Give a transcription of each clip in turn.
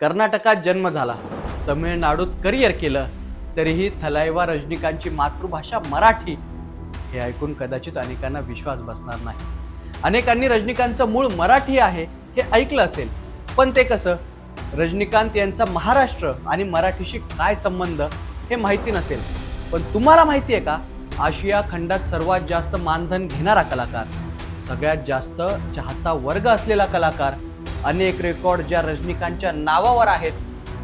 कर्नाटकात जन्म झाला. तमिळनाडूत करिअर केलं तरीही थलाईवा रजनीकांतची मातृभाषा मराठी हे ऐकून कदाचित अनेकांना विश्वास बसणार नाही. अनेकांनी रजनीकांतचं मूळ मराठी आहे हे ऐकलं असेल पण ते कसं? रजनीकांत यांचा महाराष्ट्र आणि मराठीशी काय संबंध हे माहिती नसेल. पण तुम्हाला माहिती आहे का? आशिया खंडात सर्वात जास्त मानधन घेणारा कलाकार सगळ्यात जास्त चाहता वर्ग असलेला कलाकार अनेक रेकॉर्ड ज्या रजनीकांतच्या नावावर आहेत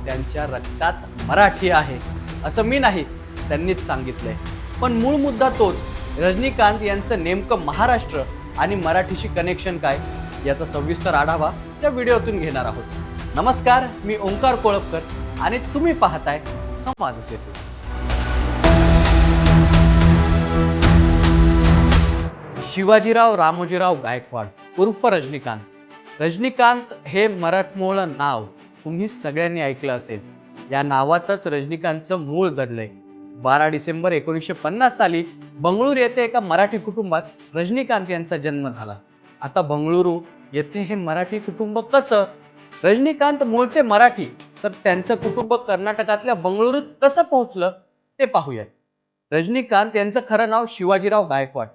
त्यांच्या रक्तात मराठी आहे असं मी नाही त्यांनीच सांगितलंय. पण मूळ मुद्दा तोच रजनीकांत यांचं नेमकं महाराष्ट्र आणि मराठीशी कनेक्शन काय याचा सविस्तर आढावा या व्हिडिओतून घेणार आहोत. नमस्कार मी ओंकार कोळपकर आणि तुम्ही पाहताय संवाद सेतू. शिवाजीराव रामोजीराव गायकवाड उर्फ रजनीकांत. रजनीकांत हे मराठमोळ नाव तुम्ही सगळ्यांनी ऐकलं असेल. या नावातच रजनीकांतचं मूळ दडलंय बारा डिसेंबर एकोणीसशे पन्नास साली बंगळूर येथे एका मराठी कुटुंबात रजनीकांत यांचा जन्म झाला. आता बंगळुरू येथे हे मराठी कुटुंब कसं? रजनीकांत मूळचे मराठी तर त्यांचं कुटुंब कर्नाटकातल्या बंगळुरूत कसं पोहोचलं ते पाहूयात. रजनीकांत यांचं खरं नाव शिवाजीराव गायकवाड.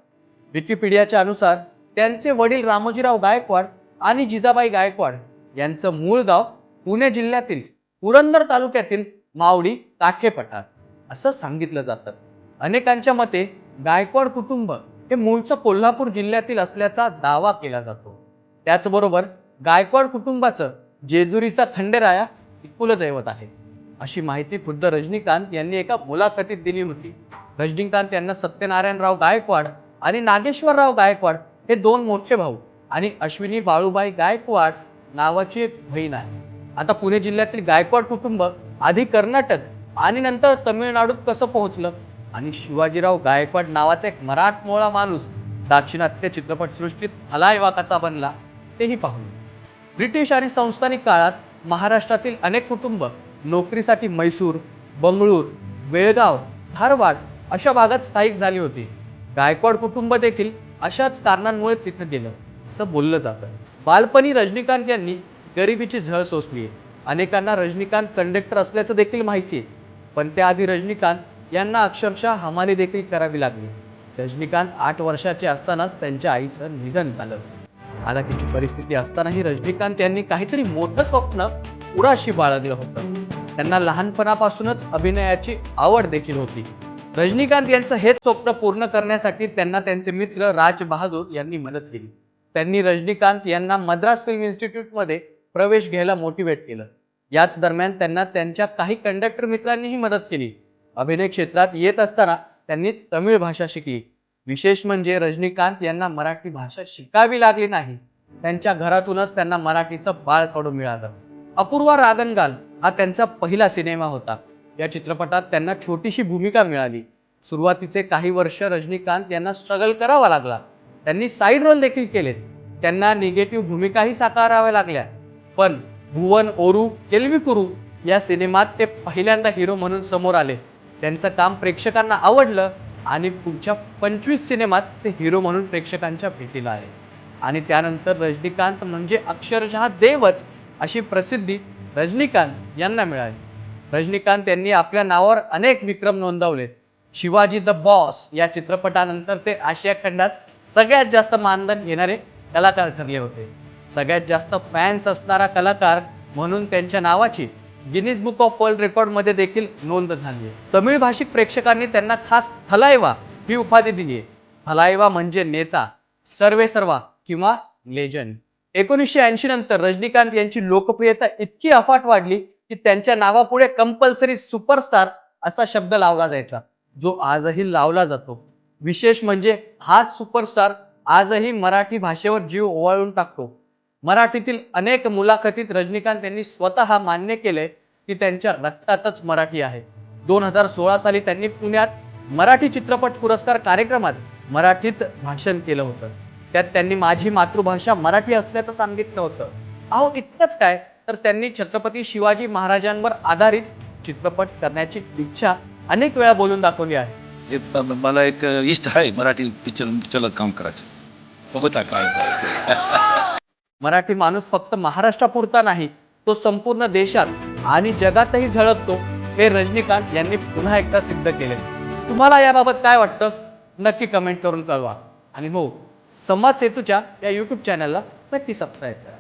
विकिपीडियाच्या अनुसार त्यांचे वडील रामोजीराव गायकवाड आणि जिजाबाई गायकवाड यांचं मूळ गाव पुणे जिल्ह्यातील पुरंदर तालुक्यातील मावडी काखे पठार असं सांगितलं जातं. अनेकांच्या मते गायकवाड कुटुंब हे मूळचं कोल्हापूर जिल्ह्यातील असल्याचा दावा केला जातो. त्याचबरोबर गायकवाड कुटुंबाचं जेजुरीचा खंडेराया ही कुलदैवत आहे. अशी माहिती खुद्द रजनीकांत यांनी एका मुलाखतीत दिली होती. रजनीकांत यांना सत्यनारायणराव गायकवाड आणि नागेश्वरराव गायकवाड हे दोन मोठे भाऊ. आणि अश्विनी बाळूबाई गायकवाड नावाची एक बहीण आहे. आता पुणे जिल्ह्यातील गायकवाड कुटुंब आधी कर्नाटक आणि नंतर तमिळनाडूत कसं पोहोचलं? आणि शिवाजीराव गायकवाड नावाचा एक मराठमोळा माणूस दाक्षिणात्य चित्रपटसृष्टीत हलायवा कसा बनला तेही पाहूया ब्रिटिश आणि संस्थानिक काळात महाराष्ट्रातील अनेक कुटुंब नोकरीसाठी मैसूर बंगळूर बेळगाव धारवाड अशा भागात स्थायिक झाली होती. गायकवाड कुटुंब देखील अशाच कारणांमुळे तिथं गेलं. असं बोललं जातं. बालपणी रजनीकांत यांनी गरिबीची झळ सोसली आहे. अनेकांना रजनीकांत कंडक्टर असल्याचं देखील माहिती आहे. पण त्याआधी रजनीकांत यांना अक्षरशः हमाली देखील करावी लागली. रजनीकांत आठ वर्षाचे असतानाच त्यांच्या आईचं निधन झालं. हालाकीची परिस्थिती असतानाही रजनीकांत यांनी काहीतरी मोठं स्वप्न उराशी बाळगलं होतं. त्यांना लहानपणापासूनच अभिनयाची आवड देखील होती. रजनीकांत यांचं हेच स्वप्न पूर्ण करण्यासाठी त्यांना त्यांचे मित्र राज बहादूर यांनी मदत केली. त्यांनी रजनीकांत यांना मद्रास फिल्म इन्स्टिट्यूटमध्ये प्रवेश घ्यायला मोटिवेट केलं. याच दरम्यान त्यांना त्यांच्या काही कंडक्टर मित्रांनीही मदत केली. अभिनय क्षेत्रात येत असताना त्यांनी तमिळ भाषा शिकली. विशेष म्हणजे रजनीकांत यांना मराठी भाषा शिकावी लागली नाही. त्यांच्या घरातूनच त्यांना मराठीचं बाळ थोडं मिळालं. अपूर्वा रागनगाल हा त्यांचा पहिला सिनेमा होता. या चित्रपटात त्यांना छोटीशी भूमिका मिळाली. सुरुवातीचे काही वर्ष रजनीकांत यांना स्ट्रगल करावा लागला. त्यांनी साईड रोल देखील केलेत. त्यांना निगेटिव्ह भूमिकाही साकाराव्या लागल्या. पण भुवन ओरू केल्विकुरू या सिनेमात ते पहिल्यांदा हिरो म्हणून समोर आले. त्यांचं काम प्रेक्षकांना आवडलं आणि पुढच्या पंचवीस सिनेमात ते हिरो म्हणून प्रेक्षकांच्या भेटीला आले. आणि त्यानंतर रजनीकांत म्हणजे अक्षरशः देवच अशी प्रसिद्धी रजनीकांत यांना मिळाली. रजनीकांत यांनी आपल्या नावावर अनेक विक्रम नोंदवले शिवाजी द बॉस या चित्रपटानंतर ते आशिया खंडात सगळ्यात जास्त मानधन घेणारे कलाकार ठरले होते. सगळ्यात जास्त फॅन्स असणारा कलाकार म्हणून त्यांच्या नावाची गिनीज बुक ऑफ वर्ल्ड रेकॉर्डमध्ये देखील नोंद झाली. आहे तमिळ भाषिक प्रेक्षकांनी त्यांना खास थलायवा ही उपाधी दिली. आहे थलायवा म्हणजे नेता सर्वे सर्वा किंवा लेजंड एकोणीसशे ऐंशी नंतर रजनीकांत यांची लोकप्रियता इतकी अफाट वाढली की त्यांच्या नावापुढे कंपल्सरी सुपरस्टार असा शब्द लावला जायचा जो आजही लावला जातो. विशेष म्हणजे हाच सुपरस्टार आजही मराठी भाषेवर जीव ओवाळून टाकतो. मराठीतील अनेक मुलाखतीत रजनीकांत यांनी स्वतः मान्य केले की त्यांच्या रक्तातच मराठी आहे. दोन हजार सोळा साली त्यांनी पुण्यात मराठी चित्रपट पुरस्कार कार्यक्रमात मराठीत भाषण केलं होतं. त्यात त्यांनी माझी मातृभाषा मराठी असल्याचं सांगितलं होतं. अहो इतकंच काय? तर त्यांनी छत्रपती शिवाजी महाराजांवर आधारित चित्रपट करण्याची इच्छा अनेक वेळा बोलून दाखवली आहे. हे मला एक इष्ट आहे मराठी पिक्चर पिक्चरला काम करायचं. बघता काय मराठी माणूस फक्त महाराष्ट्रापुरता नाही तो संपूर्ण देशात आणि जगातही झळकतो हे रजनीकांत यांनी पुन्हा एकदा सिद्ध केले. तुम्हाला याबाबत काय वाटतं? नक्की कमेंट करून कळवा. आणि हो समाज सेतूच्या या यूट्यूब चॅनलला नक्की सबस्क्राईब करा.